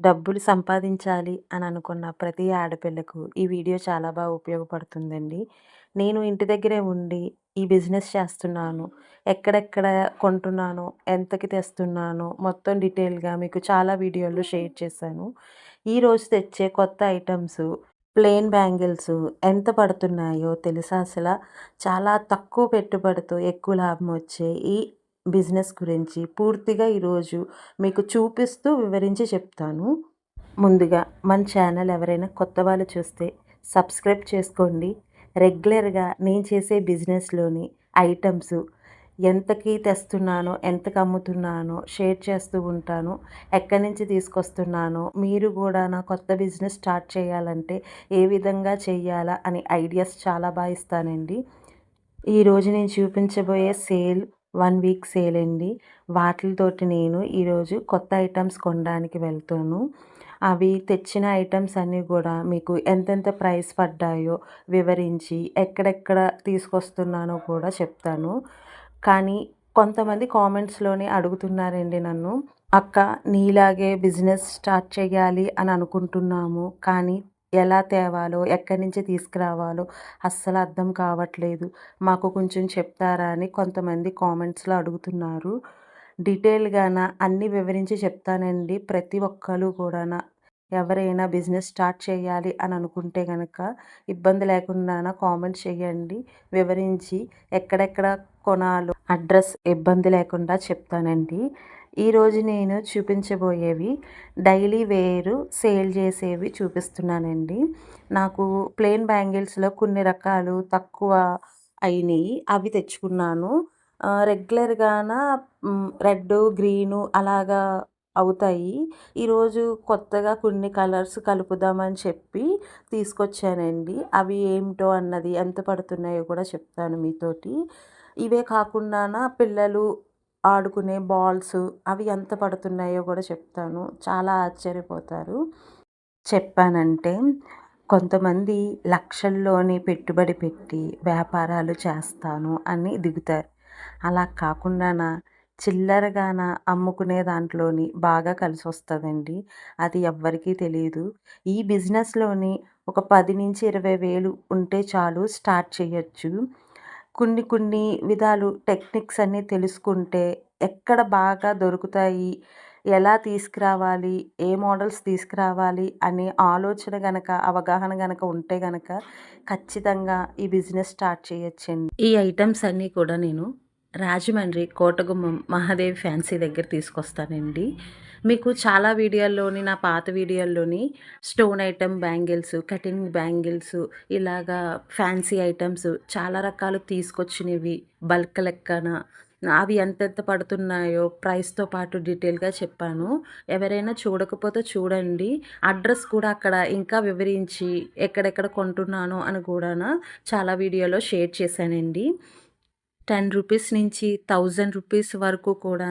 డబ్బులు సంపాదించాలి అని అనుకున్న ప్రతి ఆడపిల్లకు ఈ వీడియో చాలా బాగా ఉపయోగపడుతుందండి. నేను ఇంటి దగ్గరే ఉండి ఈ బిజినెస్ చేస్తున్నాను. ఎక్కడెక్కడ కొంటున్నాను, ఎంతకి తెస్తున్నాను, మొత్తం డీటెయిల్‌గా మీకు చాలా వీడియోలు షేర్ చేశాను. ఈరోజు తెచ్చే కొత్త ఐటమ్స్ ప్లెయిన్ బ్యాంగిల్స్ ఎంత పడుతున్నాయో తెలుసా అసలు చాలా తక్కువ పెట్టుబడితో ఎక్కువ లాభం వచ్చే ఈ బిజినెస్ గురించి పూర్తిగా ఈరోజు మీకు చూపిస్తూ వివరించి చెప్తాను. ముందుగా మన ఛానల్ ఎవరైనా కొత్త వాళ్ళు చూస్తే సబ్స్క్రైబ్ చేసుకోండి. రెగ్యులర్‌గా నేను చేసే బిజినెస్‌లోని ఐటమ్స్ ఎంతకి తెస్తున్నానో, ఎంతకి అమ్ముతున్నానో షేర్ చేస్తూ ఉంటాను. ఎక్కడి నుంచి తీసుకొస్తున్నానో, మీరు కూడా నా కొత్త బిజినెస్ స్టార్ట్ చేయాలంటే ఏ విధంగా చేయాలా అని ఐడియాస్ చాలా బాగా ఇస్తానండి. ఈరోజు నేను చూపించబోయే సేల్ వన్ వీక్ సేల్ అండి. వాటితోటి నేను ఈరోజు కొత్త ఐటమ్స్ కొనడానికి వెళ్తాను. అవి తెచ్చిన ఐటమ్స్ అన్నీ కూడా మీకు ఎంతెంత ప్రైస్ పడ్డాయో వివరించి ఎక్కడెక్కడ తీసుకొస్తున్నానో కూడా చెప్తాను. కానీ కొంతమంది కామెంట్స్లోనే అడుగుతున్నారండి నన్ను అక్క నీలాగే బిజినెస్ స్టార్ట్ చేయాలి అని అనుకుంటున్నాము. కానీ ఎలా తేవాలో ఎక్కడి నుంచి తీసుకురావాలో అస్సలు అర్థం కావట్లేదు. మాకు కొంచెం చెప్తారా అని కొంతమంది కామెంట్స్లో అడుగుతున్నారు. డీటెయిల్గాన అన్నీ వివరించి చెప్తానండి. ప్రతి ఒక్కరు కూడా ఎవరైనా బిజినెస్ స్టార్ట్ చేయాలి అని అనుకుంటే కనుక ఇబ్బంది లేకుండా కామెంట్ చేయండి. వివరించి ఎక్కడెక్కడ కొనాలో అడ్రస్ ఇబ్బంది లేకుండా చెప్తానండి. ఈరోజు నేను చూపించబోయేవి డైలీ వేరు సేల్ చేసేవి చూపిస్తున్నానండి. నాకు ప్లెయిన్ బ్యాంగిల్స్లో కొన్ని రకాలు తక్కువ అయినాయి. అవి తెచ్చుకున్నాను. రెగ్యులర్గాన రెడ్ గ్రీను అలాగా అవుతాయి. ఈరోజు కొత్తగా కొన్ని కలర్స్ కలుపుదామని చెప్పి తీసుకొచ్చానండి. అవి ఏమిటో అన్నది ఎంత పడుతున్నాయో కూడా చెప్తాను మీతోటి. ఇవే కాకుండా పిల్లలు ఆడుకునే బాల్స్ అవి ఎంత పడుతున్నాయో కూడా చెప్తాను. చాలా ఆశ్చర్యపోతారు. చెప్పానంటే కొంతమంది లక్షల్లోనే పెట్టుబడి పెట్టి వ్యాపారాలు చేస్తాను అని దిగుతారు. అలా కాకుండా చిల్లరగాన అమ్ముకునే దాంట్లోని బాగా కలిసి వస్తుందండి అది ఎవ్వరికీ తెలియదు ఈ బిజినెస్లోని ఒక పది నుంచి ఇరవై వేలు ఉంటే చాలు స్టార్ట్ చేయొచ్చు. కొన్ని కొన్ని విధాలు టెక్నిక్స్ అన్నీ తెలుసుకుంటే ఎక్కడ బాగా దొరుకుతాయి ఎలా తీసుకురావాలి ఏ మోడల్స్ తీసుకురావాలి అనే ఆలోచన గనక అవగాహన గనక ఉంటే గనక ఖచ్చితంగా ఈ బిజినెస్ స్టార్ట్ చేయొచ్చండి. ఈ ఐటమ్స్ అన్నీ కూడా నేను రాజమండ్రి కోటగుమ్మం మహాదేవి ఫ్యాన్సీ దగ్గర తీసుకొస్తానండి. మీకు చాలా వీడియోల్లోని నా పాత వీడియోల్లోని stone item bangles cutting bangles ఇలాగా ఫ్యాన్సీ ఐటమ్స్ చాలా రకాలు తీసుకొచ్చినవి బల్క్ లెక్కన. అవి ఎంతెంత పడుతున్నాయో ప్రైస్తో పాటు డీటెయిల్గా చెప్పాను. ఎవరైనా చూడకపోతే చూడండి. అడ్రస్ కూడా అక్కడ ఇంకా వివరించి ఎక్కడెక్కడ కొంటున్నాను అని కూడా చాలా వీడియోలో షేర్ చేశానండి. టెన్ రూపీస్ నుంచి థౌజండ్ రూపీస్ వరకు కూడా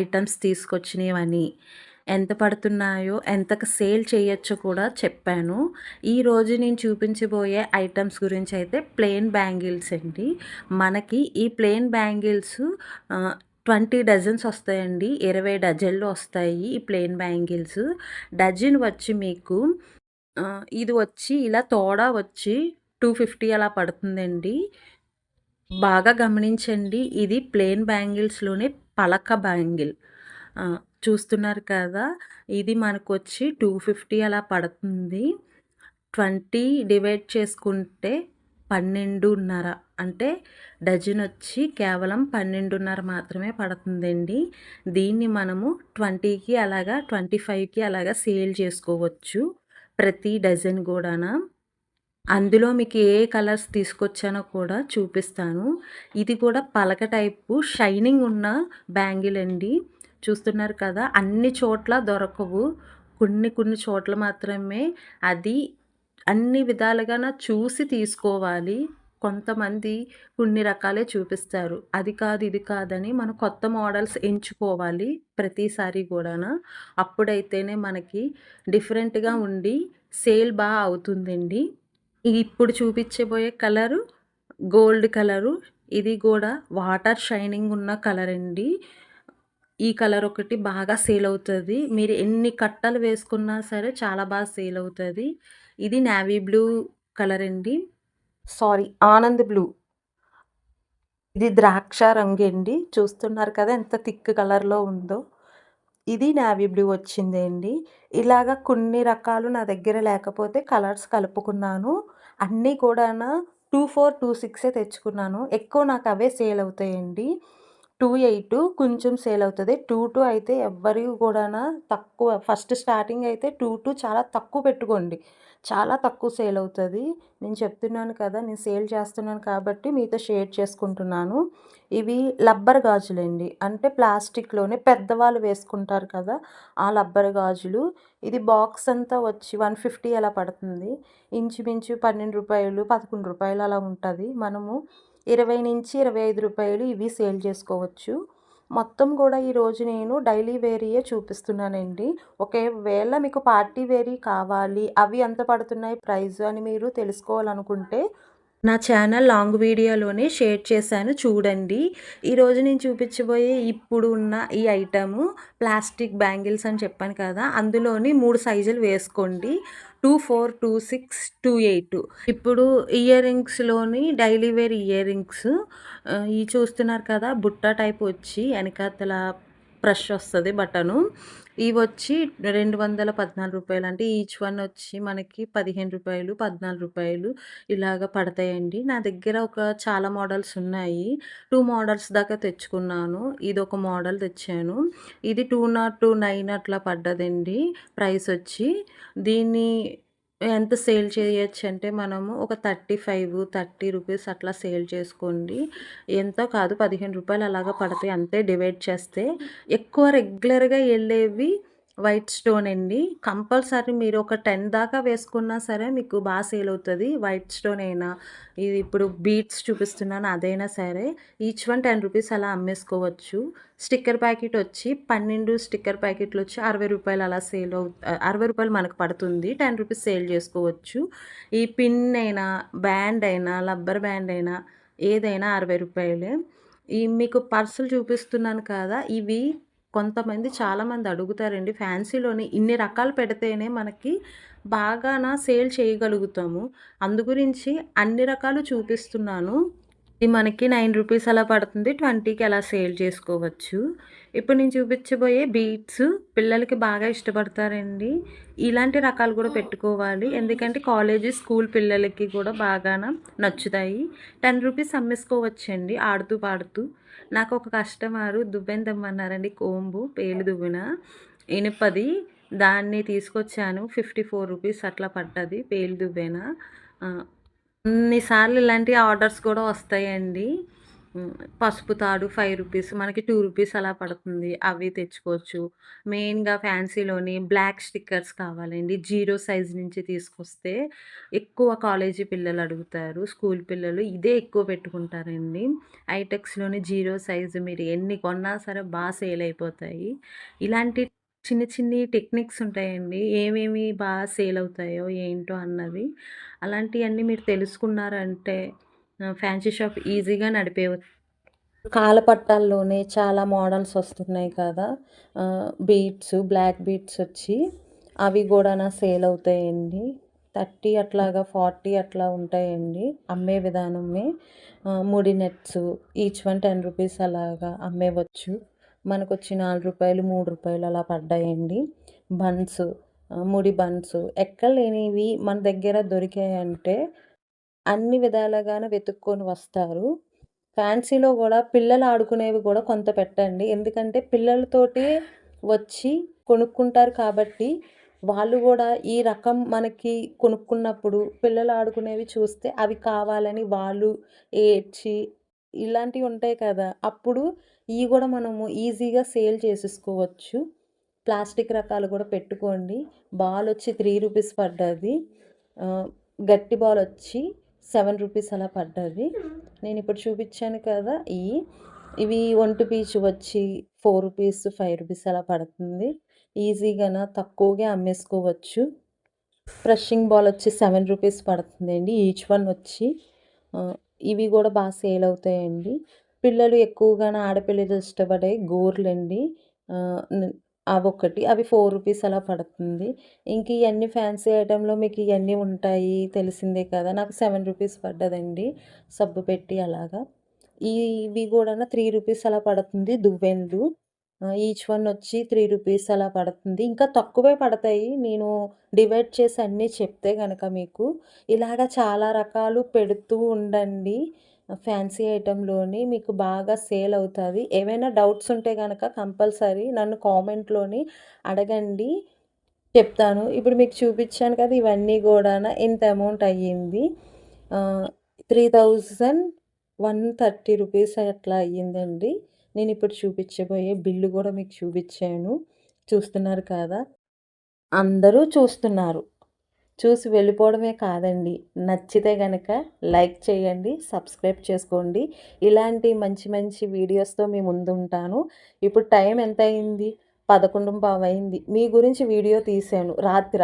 ఐటమ్స్ తీసుకొచ్చినవని. ఎంత పడుతున్నాయో ఎంతకు సేల్ చేయొచ్చో కూడా చెప్పాను. ఈరోజు నేను చూపించబోయే ఐటమ్స్ గురించి అయితే ప్లెయిన్ బ్యాంగిల్స్ అండి. మనకి ఈ ప్లెయిన్ బ్యాంగిల్స్ ట్వంటీ డజన్స్ వస్తాయండి ఇరవై డజన్లు వస్తాయి ఈ ప్లెయిన్ బ్యాంగిల్స్. డజన్ వచ్చి మీకు ఇది వచ్చి ఇలా తోడా వచ్చి టూ ఫిఫ్టీ అలా పడుతుందండి. బాగా గమనించండి. ఇది ప్లెయిన్ బ్యాంగిల్స్లోనే పలక బ్యాంగిల్. చూస్తున్నారు కదా ఇది మనకు వచ్చి టూ ఫిఫ్టీ అలా పడుతుంది. ట్వంటీ డివైడ్ చేసుకుంటే పన్నెండున్నర. అంటే డజన్ వచ్చి కేవలం పన్నెండున్నర మాత్రమే పడుతుందండి. దీన్ని మనము ట్వంటీకి అలాగా ట్వంటీ ఫైవ్కి అలాగా సేల్ చేసుకోవచ్చు. ప్రతి డజన్ కూడా అందులో మీకు ఏ కలర్స్ తీసుకొచ్చానో కూడా చూపిస్తాను. ఇది కూడా పలక టైపు షైనింగ్ ఉన్న బ్యాంగిల్ అండి. చూస్తున్నారు కదా అన్ని చోట్ల దొరకవు. కొన్ని కొన్ని చోట్ల మాత్రమే అది అన్ని విధాలుగా చూసి తీసుకోవాలి. కొంతమంది కొన్ని రకాలే చూపిస్తారు. అది కాదు ఇది కాదని మనం కొత్త మోడల్స్ ఎంచుకోవాలి ప్రతిసారి కూడా అప్పుడైతేనే మనకి డిఫరెంట్గా ఉండి సేల్ బాగా అవుతుందండి. ఇప్పుడు చూపించబోయే కలరు గోల్డ్ కలరు ఇది కూడా వాటర్ షైనింగ్ ఉన్న కలర్ అండి ఈ కలర్ ఒకటి బాగా సేల్ అవుతుంది మీరు ఎన్ని కట్టలు వేసుకున్నా సరే చాలా బాగా సేల్ అవుతుంది ఇది నావీ బ్లూ కలర్ అండి. సారీ ఆనంద్ బ్లూ. ఇది ద్రాక్ష రంగు అండి చూస్తున్నారు కదా ఎంత థిక్ కలర్‌లో ఉందో. ఇది నావీ బ్లూ వచ్చిందండి. ఇలాగ కొన్ని రకాలు నా దగ్గర లేకపోతే కలర్స్ కలుపుకున్నాను. అన్నీ కూడా టూ ఫోర్ టూ సిక్సే తెచ్చుకున్నాను. ఎక్కువ నాకు అవే సేల్ అవుతాయండి. 28 కొంచెం సేల్ అవుతుంది టూ టూ అయితే ఎవ్వరివి కూడా తక్కువ ఫస్ట్ స్టార్టింగ్ అయితే 22 చాలా తక్కువ పెట్టుకోండి. చాలా తక్కువ సేల్ అవుతుంది నేను చెప్తున్నాను కదా! నేను సేల్ చేస్తున్నాను కాబట్టి మీతో షేర్ చేసుకుంటున్నాను. ఇవి లబ్బర్ గాజులండి. అంటే ప్లాస్టిక్‌లోనే పెద్దవాళ్ళు వేసుకుంటారు కదా! ఆ లబ్బర్ గాజులు. ఇది బాక్స్ అంతా వచ్చి 150 అలా పడుతుంది. ఇంచుమించు పన్నెండు రూపాయలు పదకొండు రూపాయలు అలా ఉంటుంది మనము 20-25 రూపాయలు ఇవి సేల్ చేసుకోవచ్చు. మొత్తం కూడా ఈరోజు నేను డైలీ వేరీయే చూపిస్తున్నానండి. ఒకవేళ మీకు పార్టీ వేరీ కావాలి, అవి ఎంత పడుతున్నాయి ప్రైస్ అని మీరు తెలుసుకోవాలనుకుంటే నా ఛానల్ లాంగ్ వీడియోలోనే షేర్ చేశాను చూడండి. ఈరోజు నేను చూపించబోయే ఇప్పుడు ఉన్న ఈ ఐటెము ప్లాస్టిక్ బ్యాంగిల్స్ అని చెప్పాను కదా! అందులోని మూడు సైజులు వేసుకోండి. 24, 26, 28 ఇప్పుడు ఇయర్ రింగ్స్‌లోని డైలీ వేర్ ఇయర్ రింగ్స్ ఈ చూస్తున్నారు కదా! బుట్ట టైప్ వచ్చి వెనకాతల బ్రష్ వస్తుంది బటను. ఇవి వచ్చి రెండు వందల పద్నాలుగు రూపాయలు అంటే ఈచ్ వన్ వచ్చి మనకి పదిహేను రూపాయలు పద్నాలుగు రూపాయలు ఇలాగ పడతాయండి. నా దగ్గర ఒక చాలా మోడల్స్ ఉన్నాయి. టూ మోడల్స్ దాకా తెచ్చుకున్నాను. ఇది ఒక మోడల్ తెచ్చాను. ఇది 209 అట్లా పడ్డదండి ప్రైస్ వచ్చి. దీన్ని ఎంత సేల్ చేయొచ్చంటే మనము ఒక 35, 30 రూపీస్ అట్లా సేల్ చేసుకోండి. ఎంతో కాదు పదిహేను రూపాయలు అలాగా పడతాయి అంతే డివైడ్ చేస్తే. ఎక్కువ రెగ్యులర్‌గా వెళ్ళేవి వైట్ స్టోన్ అండి. కంపల్సరీ మీరు ఒక 10 దాకా వేసుకున్నా సరే మీకు బాగా సేల్ అవుతుంది వైట్ స్టోన్ అయినా, ఇది ఇప్పుడు బీట్స్ చూపిస్తున్నాను అదైనా సరే ఈచ్ వన్ టెన్ రూపీస్ అలా అమ్మేసుకోవచ్చు. స్టిక్కర్ ప్యాకెట్ వచ్చి 12 స్టిక్కర్ ప్యాకెట్లు వచ్చి అరవై రూపాయలు అలా సేల్ అవు అరవై రూపాయలు మనకు పడుతుంది. టెన్ రూపీస్ సేల్ చేసుకోవచ్చు. ఈ పిన్ అయినా, బ్యాండ్ అయినా, రబ్బర్ బ్యాండ్ అయినా ఏదైనా అరవై రూపాయలే ఈ మీకు పర్సులు చూపిస్తున్నాను కదా! ఇవి కొంతమంది చాలామంది అడుగుతారండి. ఫ్యాన్సీలోని ఇన్ని రకాలు పెడితేనే మనకి బాగాన సేల్ చేయగలుగుతాము. అందుగురించి అన్ని రకాలు చూపిస్తున్నాను. ఇది మనకి నైన్ రూపీస్ అలా పడుతుంది. 20కి అలా సేల్ చేసుకోవచ్చు. ఇప్పుడు నేను చూపించబోయే బీట్స్ పిల్లలకి బాగా ఇష్టపడతారండి. ఇలాంటి రకాలు కూడా పెట్టుకోవాలి. ఎందుకంటే కాలేజీ, స్కూల్ పిల్లలకి కూడా బాగాన నచ్చుతాయి. టెన్ రూపీస్ అమ్మేసుకోవచ్చండి ఆడుతూ పాడుతూ. నాకు ఒక కస్టమరు దువ్వెన తెమ్మన్నారండి కోంబు పేలు దువ్వెన. ఇనుపది. దాన్ని తీసుకొచ్చాను. ఫిఫ్టీ ఫోర్ రూపీస్ అట్లా పడ్డది పేలు దువ్వెన. కొన్నిసార్లు ఇలాంటి ఆర్డర్స్ కూడా వస్తాయండి. పసుపు తాడు ఫైవ్ రూపీస్ మనకి టూ రూపీస్ అలా పడుతుంది. అవి తెచ్చుకోవచ్చు. మెయిన్‌గా ఫ్యాన్సీలోని బ్లాక్ స్టిక్కర్స్ కావాలండి. జీరో సైజ్ నుంచి తీసుకొస్తే ఎక్కువ కాలేజీ పిల్లలు అడుగుతారు. స్కూల్ పిల్లలు ఇదే ఎక్కువ పెట్టుకుంటారండి. ఐటెక్స్‌లోని జీరో సైజు మీరు ఎన్ని కొన్నా సరే బాగా సేల్ అయిపోతాయి. ఇలాంటి చిన్న చిన్ని టెక్నిక్స్ ఉంటాయండి. ఏమేమి బాగా సేల్ అవుతాయో ఏంటో అన్నవి. అలాంటివన్నీ మీరు తెలుసుకున్నారంటే ఫ్యాన్సీ షాప్ ఈజీగా నడిపేయవచ్చు. కాలపట్టాల్లోనే చాలా మోడల్స్ వస్తున్నాయి కదా! బీట్స్ బ్లాక్ బీట్స్ వచ్చి అవి కూడా నా సేల్ అవుతాయండి. 30 అట్లాగా 40 అట్లా ఉంటాయండి. అమ్మే విధానమే. ముడి nets each one ten rupees అలాగా అమ్మేవచ్చు. మనకొచ్చి నాలుగు రూపాయలు మూడు రూపాయలు అలా పడ్డాయండి. బన్స్ ముడి బన్స్ ఎక్కడ లేనివి మన దగ్గర దొరికాయంటే అన్ని విధాలుగాను వెతుక్కొని వస్తారు. ఫ్యాన్సీలో కూడా పిల్లలు ఆడుకునేవి కూడా కొంత పెట్టండి. ఎందుకంటే పిల్లలతోటి వచ్చి కొనుక్కుంటారు కాబట్టి వాళ్ళు కూడా ఈ రకం మనకి కొనుక్కున్నప్పుడు పిల్లలు ఆడుకునేవి చూస్తే అవి కావాలని వాళ్ళు ఏడ్చి ఇలాంటివి ఉంటాయి కదా! అప్పుడు ఇవి కూడా మనము ఈజీగా సేల్ చేసేసుకోవచ్చు. ప్లాస్టిక్ రకాలు కూడా పెట్టుకోండి. బాల్ వచ్చి త్రీ రూపీస్ పడ్డది. గట్టి బాల్ వచ్చి రూ. 7 అలా పడ్డది. నేనిప్పుడు చూపించాను కదా! ఇయి. ఇవి ఒంటి పీచు వచ్చి రూ. 4, రూ. 5 అలా పడుతుంది. ఈజీగాన తక్కువగా అమ్మేసుకోవచ్చు. బ్రషింగ్ బాల్ వచ్చి రూ. 7 పడుతుందండి. ఈచ్ వన్ వచ్చి. ఇవి గూడా బా సేల్ అవుతాయండి. పిల్లలు ఎక్కువగాన ఆడపిల్లలు ఇష్టపడే గోర్లండి. అవొక్కటి అవొకటి. అవి ఫోర్ రూపీస్ అలా పడుతుంది. ఇంక ఇవన్నీ ఫ్యాన్సీ ఐటెమ్‌లో మీకు ఇవన్నీ ఉంటాయి. తెలిసిందే కదా! నాకు సెవెన్ రూపీస్ పడ్డదండి. సబ్బు పెట్టి అలాగా. ఇవి కూడా త్రీ రూపీస్ అలా పడుతుంది దువ్వెన్లు ఈచ్ వన్ వచ్చి త్రీ రూపీస్ అలా పడుతుంది. ఇంకా తక్కువే పడతాయి. నేను డివైడ్ చేసి అన్నీ చెప్తే కనుక మీకు. ఇలాగ చాలా రకాలు పెడుతూ ఉండండి. ఫ్యాన్సీ ఐటెంలోని మీకు బాగా సేల్ అవుతుంది ఏమైనా డౌట్స్ ఉంటే కనుక కంపల్సరీ నన్ను కామెంట్‌లోని అడగండి. చెప్తాను. ఇప్పుడు మీకు చూపించాను కదా! ఇవన్నీ కూడా ఇంత అమౌంట్ అయ్యింది. ఆహ్, 3130 రూపీస్ అట్లా అయ్యిందండి. నేను ఇప్పుడు చూపించబోయే బిల్లు కూడా మీకు చూపించాను చూస్తున్నారు కదా! అందరూ చూస్తున్నారు. చూసి వెళ్ళిపోవడమే కాదండి. నచ్చితే గనక లైక్ చేయండి. సబ్స్క్రైబ్ చేసుకోండి. ఇలాంటి మంచి మంచి వీడియోస్‌తో మీ ముందుంటాను. ఇప్పుడు టైం ఎంత అయింది పదకొండు పావు అయింది. మీ గురించి వీడియో తీశాను రాత్ర.